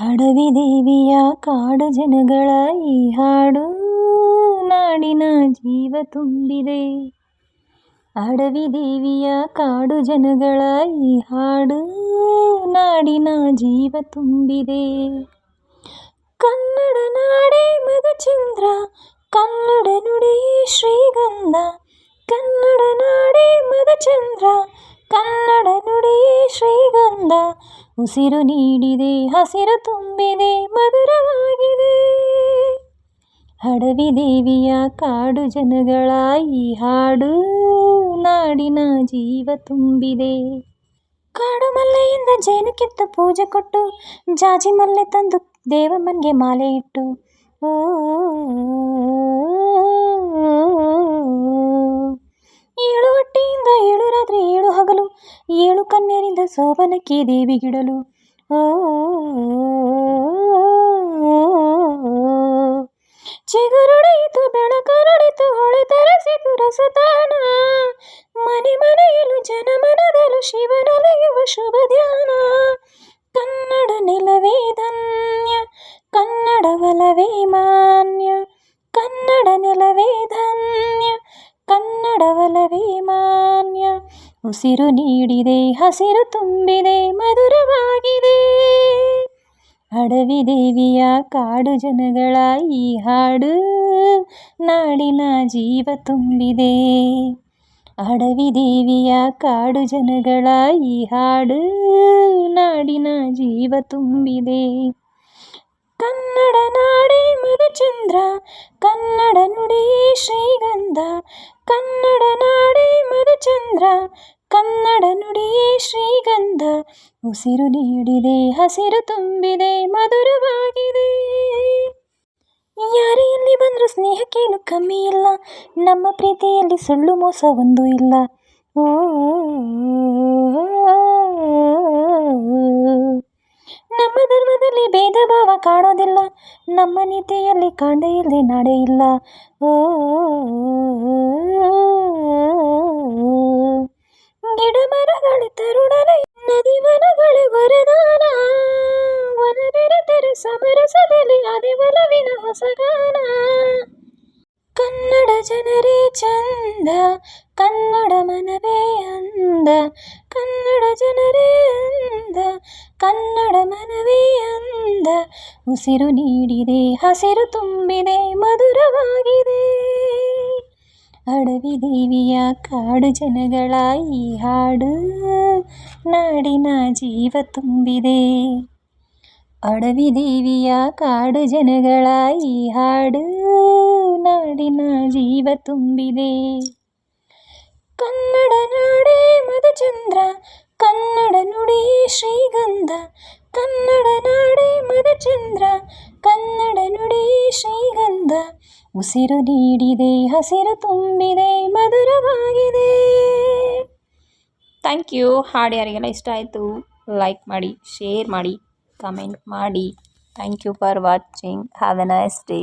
ಅಡವಿ ದೇವಿಯ ಕಾಡು ಜನಗಳ ಈ ಹಾಡು ನಾಡಿನ ಜೀವ ತುಂಬಿದೆ. ಅಡವಿ ದೇವಿಯ ಕಾಡು ಜನಗಳ ಈ ಹಾಡು ನಾಡಿನ ಜೀವ ತುಂಬಿದೆ. ಕನ್ನಡ ನಾಡೇ ಮಧುಚಂದ್ರ, ಕನ್ನಡ ನುಡಿಯೇ ಶ್ರೀಗಂಧ. ಕನ್ನಡ ನಾಡೇ ಮಧುಚಂದ್ರ, ಕನ್ನಡ ನುಡಿಯೇ ಶ್ರೀಗಂಧ ಉಸಿರು ನೀಡಿದೆ, ಹಸಿರು ತುಂಬಿದೆ, ಮಧುರವಾಗಿದೆ. ಹಡವಿ ದೇವಿಯ ಕಾಡು ಜನಗಳ ಈ ಹಾಡು ನಾಡಿನ ಜೀವ ತುಂಬಿದೆ. ಕಾಡು ಮಲ್ಲೆಯಿಂದ ಜೇನು ಕಿತ್ತು ಪೂಜೆ ಕೊಟ್ಟು, ಜಾಜಿ ಮಲ್ಲೆ ತಂದು ದೇವಮ್ಮನಿಗೆ ಮಾಲೆ ಇಟ್ಟು. ಏಳು ಹೊಟ್ಟೆಯಿಂದ ಸೋಬನಕ್ಕೆ ದೇವಿಗಿಡಲು ಓ ಚಿಗುರುಡೆಯಿತು ಬೆಳಕರಳಿತು ಹೊಳೆ ತರಸಿತು ರಸತಾನ ಮನೆ ಮನೆಯಲು ಜನಮನದಲು ಶಿವನಲೆಯುವ ಶುಭ ಧ್ಯಾನ ಕನ್ನಡ ನೆಲವೇ ಉಸಿರು ನೀಡಿದೆ, ಹಸಿರು ತುಂಬಿದೆ, ಮಧುರವಾಗಿದೆ. ಅಡವಿ ದೇವಿಯ ಕಾಡು ಜನಗಳ ಈ ಹಾಡು ನಾಡಿನ ಜೀವ ತುಂಬಿದೆ. ಅಡವಿ ದೇವಿಯ ಕಾಡು ಜನಗಳ ಈ ಹಾಡು ನಾಡಿನ ಜೀವ ತುಂಬಿದೆ. ಕನ್ನಡ ನಾಡೇ ಮಧುಚಂದ್ರ, ಕನ್ನಡ ನುಡಿ ಶ್ರೀಗಂಧ ಕನ್ನಡ ನಾಡೇ ಮಧುಚಂದ್ರ, ಕನ್ನಡ ನುಡಿಯೇ ಶ್ರೀಗಂಧ, ಉಸಿರು ನೀಡಿದೆ, ಹಸಿರು ತುಂಬಿದೆ, ಮಧುರವಾಗಿದೆ. ಯಾರೇ ಎಲ್ಲಿ ಬಂದರೂ ಸ್ನೇಹಕ್ಕೇನು ಕಮ್ಮಿ ಇಲ್ಲ, ನಮ್ಮ ಪ್ರೀತಿಯಲ್ಲಿ ಸುಳ್ಳು ಮೋಸ ಒಂದೂ ಇಲ್ಲ. ನಮ್ಮ ಧರ್ಮದಲ್ಲಿ ಭೇದ ಭಾವ ಕಾಣೋದಿಲ್ಲ, ನಮ್ಮ ನೀತಿಯಲ್ಲಿ ಕಾಣದೇ ಇಲ್ಲದೆ ನಾಡೇ ಇಲ್ಲ. ಓ ಒಲವಿನ ಹೊಸಗಾನ. ಕನ್ನಡ ಜನರೇ ಚಂದ, ಕನ್ನಡ ಮನವೇ ಅಂದ. ಕನ್ನಡ ಜನರೇ ಅಂದ, ಕನ್ನಡ ಮನವೇ ಅಂದ. ಉಸಿರು ನೀಡಿದೆ, ಹಸಿರು ತುಂಬಿದೆ, ಮಧುರವಾಗಿದೆ. ಅಡವಿ ದೇವಿಯ ಕಾಡು ಜನಗಳ ಈ ಹಾಡು ನಾಡಿನ ಜೀವ ತುಂಬಿದೆ. ಅಡವಿ ದೇವಿಯ ಕಾಡು ಜನಗಳ ಈ ಹಾಡು ನಾಡಿನ ಜೀವ ತುಂಬಿದೆ. ಕನ್ನಡ ನಾಡೇ ಮದಚಂದ್ರ ಕನ್ನಡ ನುಡಿ ಶ್ರೀಗಂಧ, ಕನ್ನಡ ನಾಡೇ ಮದಚಂದ್ರ ಕನ್ನಡ ನುಡಿ ಶ್ರೀಗಂಧ. ಉಸಿರು ನೀಡಿದೆ, ಹಸಿರು ತುಂಬಿದೆ, ಮಧುರವಾಗಿದೆ. Thank you. ಹಾಡು ಯಾರಿಗೆಲ್ಲ ಇಷ್ಟ ಆಯಿತು, ಲೈಕ್ ಮಾಡಿ, ಶೇರ್ ಮಾಡಿ. ಕಮೆಂಟ್ ಮಾಡಿ thank you for watching have a nice day